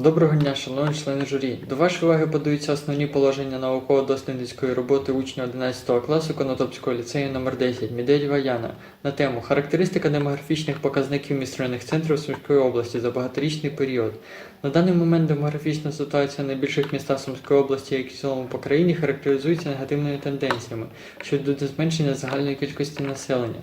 Доброго дня, шановні члени журі. До вашої уваги подаються основні положення науково-дослідницької роботи учня 11 класу Конотопського ліцею номер 10 Мідельєва Яна на тему Характеристика демографічних показників міськрайонних центрів Сумської області за багаторічний період. На даний момент демографічна ситуація в найбільших містах Сумської області, як і в цілому по країні, характеризується негативними тенденціями щодо зменшення загальної кількості населення.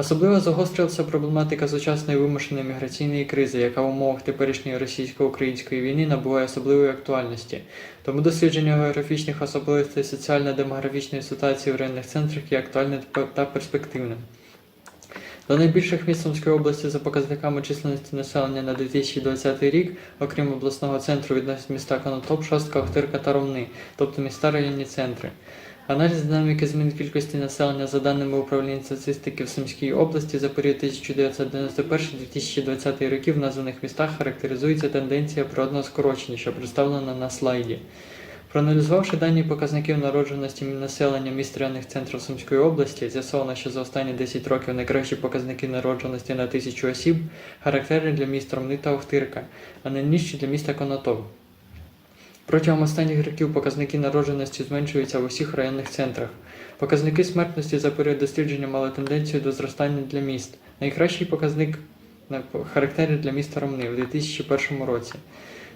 Особливо загострилася проблематика сучасної вимушеної міграційної кризи, яка в умовах теперішньої російсько-української війни набуває особливої актуальності. Тому дослідження географічних особливостей соціально-демографічної ситуації в районних центрах є актуальним та перспективним. До найбільших міст Сумської області за показниками численності населення на 2020 рік, окрім обласного центру, відносять міста Конотоп, Шостка, Охтирка та Ромни, тобто міста районні центри. Аналіз динаміки змін кількості населення за даними управління статистики в Сумській області за період 1991-2020 років в названих містах характеризується тенденція природного скорочення, що представлена на слайді. Проаналізувавши дані показників народженості населення міст районних центрів Сумської області, з'ясовано, що за останні 10 років найкращі показники народженості на тисячу осіб характерні для міст Ромни та Охтирка, а найнижчі для міста Конотоп. Протягом останніх років показники народженості зменшуються в усіх районних центрах. Показники смертності за період дослідження мали тенденцію до зростання для міст. Найкращий показник на- для міста Ромни в 2001 році.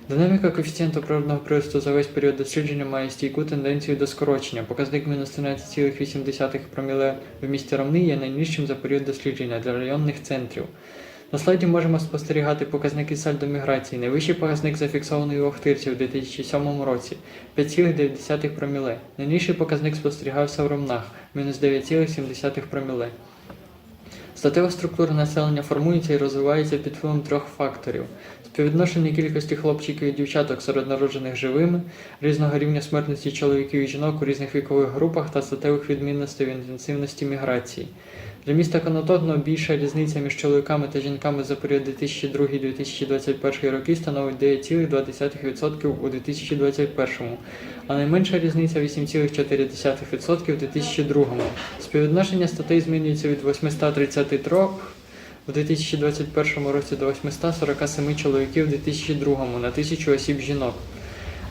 Динаміка коефіцієнту природного приросту за весь період дослідження має стійку тенденцію до скорочення. Показник мінус 13,8 проміле в місті Ромни є найнижчим за період дослідження для районних центрів. На слайді можемо спостерігати показники сальдо міграції. Найвищий показник зафіксований у Охтирці у 2007 році 5,9 проміле. Найнижчий показник спостерігався в Ромнах мінус 9,7 проміле. Статева структура населення формується і розвивається під впливом трьох факторів: співвідношення кількості хлопчиків і дівчаток серед народжених живими, різного рівня смертності чоловіків і жінок у різних вікових групах та статевих відмінностей в інтенсивності міграції. Для міста Конотопного більша різниця між чоловіками та жінками за період 2002-2021 роки становить 9,2% у 2021, а найменша різниця 8,4% у 2002. Співвідношення статей змінюється від 833 у 2021 році до 847 чоловіків у 2002 на 1000 осіб жінок.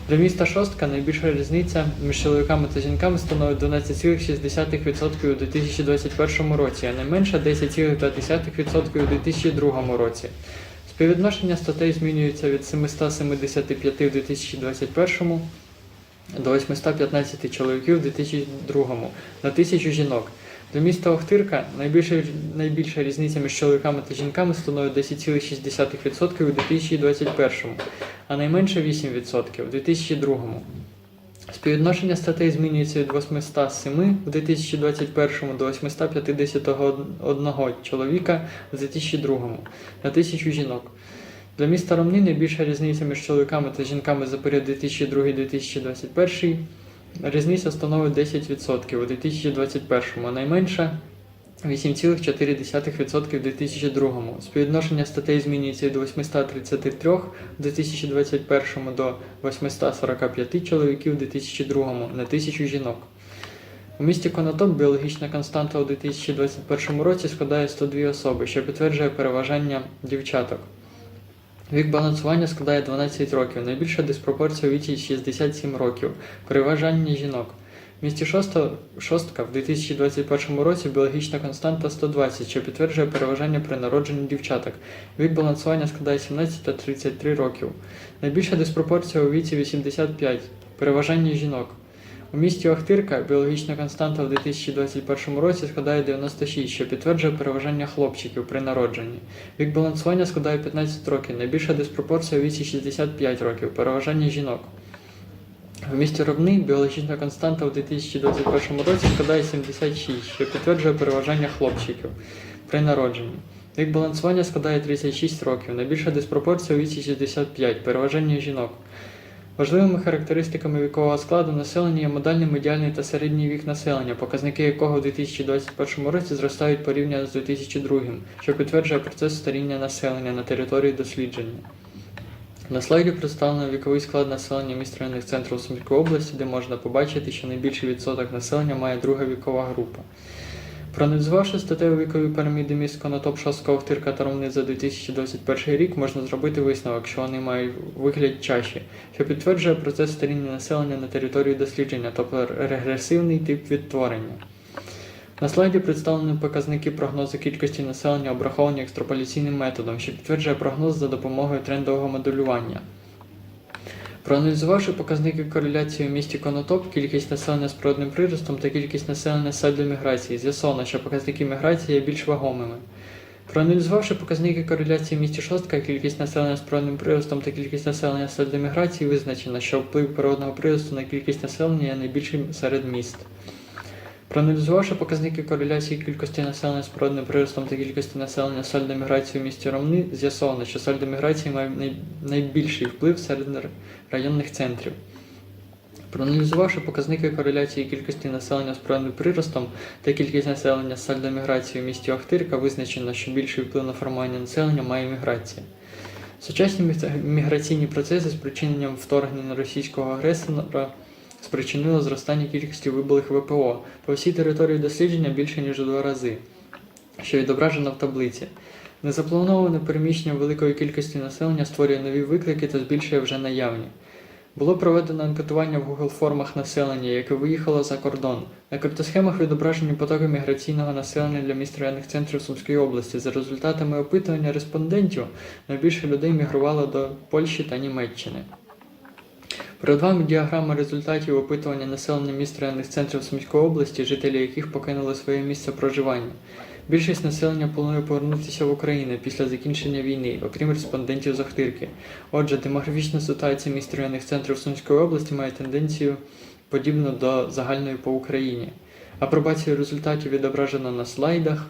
Для міста Шостка найбільша різниця між чоловіками та жінками становить 12,6% у 2021 році, а найменша 10,5% у 2002 році. Співвідношення статей змінюється від 775 у 2021 до 815 чоловіків у 2002 на 1000 жінок. Для міста Охтирка найбільша, найбільша різниця між чоловіками та жінками становить 10,6% у 2021, а найменше 8% у 2002. Співвідношення статей змінюється від 807 у 2021 до 851 чоловіка у 2002 на 1000 жінок. Для міста Ромни найбільша різниця між чоловіками та жінками за період 2002-2021 різниця становить 10% у 2021, а найменша 8,4% у 2002. Співвідношення статей змінюється від 833 у 2021 до 845 чоловіків у 2002 на 1000 жінок. У місті Конотоп біологічна константа у 2021 році складає 102 особи, що підтверджує переважання дівчаток. Вік балансування складає 12 років. Найбільша диспропорція у віці 67 років. Переважання жінок. В місті Шостка в 2021 році біологічна константа 120, що підтверджує переважання при народженні дівчаток. Вік балансування складає 17 та 33 років. Найбільша диспропорція у віці 85. Переважання жінок. У місті Охтирка біологічна константа в 2021 році складає 96, що підтверджує переважання хлопчиків при народженні. Вік балансування складає 15 років. Найбільша диспропорція у віці 65 років. Переважання жінок. В місті Робни біологічна константа у 2021 році складає 76, що підтверджує переважання хлопчиків при народженні. Вік балансування складає 36 років. Найбільша диспропорція у віці 65, переважання жінок. Важливими характеристиками вікового складу населення є модальний, медіальний та середній вік населення, показники якого у 2021 році зростають порівняно з 2002, що підтверджує процес старіння населення на території дослідження. На слайді представлено віковий склад населення міст районних центрів Сумської області, де можна побачити, що найбільший відсоток населення має друга вікова група. Проаналізувавши статеві вікові піраміди міст Конотоп, Шостка, Охтирка та Ромни за 2021 рік, можна зробити висновок, що вони мають вигляд чаші, що підтверджує процес старіння населення на території дослідження, тобто регресивний тип відтворення. На слайді представлені показники прогнозу кількості населення, обраховані екстраполяційним методом, що підтверджує прогноз за допомогою трендового моделювання. Проаналізувавши показники кореляції у місті Конотоп, кількість населення з природним приростом та кількість населення з сальдо міграції, з'ясовано, що показники міграції є більш вагомими. Проаналізувавши показники кореляції в місті Шостка, кількість населення з природним приростом та кількість населення з сальдо міграції визначено, що вплив природного приросту на кількість населення є найбільшим серед міст. Проаналізувавши показники кореляції кількості населення з природним приростом та кількості населення з сальдоміграцією в місті Ромни, з'ясовано, що сальдоміграція має найбільший вплив серед районних центрів. Проаналізувавши показники кореляції кількості населення з природним приростом та кількість населення з сальдоміграцією в місті Охтирка, визначено, що більший вплив на формування населення має міграція. Сучасні міграційні процеси з причиненням вторгнення російського агресора спричинило зростання кількості вибулих ВПО по всій території дослідження більше ніж у два рази, що відображено в таблиці. Незаплановане переміщення великої кількості населення створює нові виклики та збільшує вже наявні. Було проведено анкетування в Google формах населення, яке виїхало за кордон. На картосхемах відображені потоки міграційного населення для міст районних центрів Сумської області. За результатами опитування респондентів найбільше людей мігрувало до Польщі та Німеччини. Перед вами діаграма результатів опитування населення міст районних центрів Сумської області, жителі яких покинули своє місце проживання. Більшість населення планує повернутися в Україну після закінчення війни, окрім респондентів з Охтирки. Отже, демографічна ситуація міст районних центрів Сумської області має тенденцію подібну до загальної по Україні. Апробацію результатів відображено на слайдах.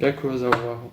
Дякую за увагу.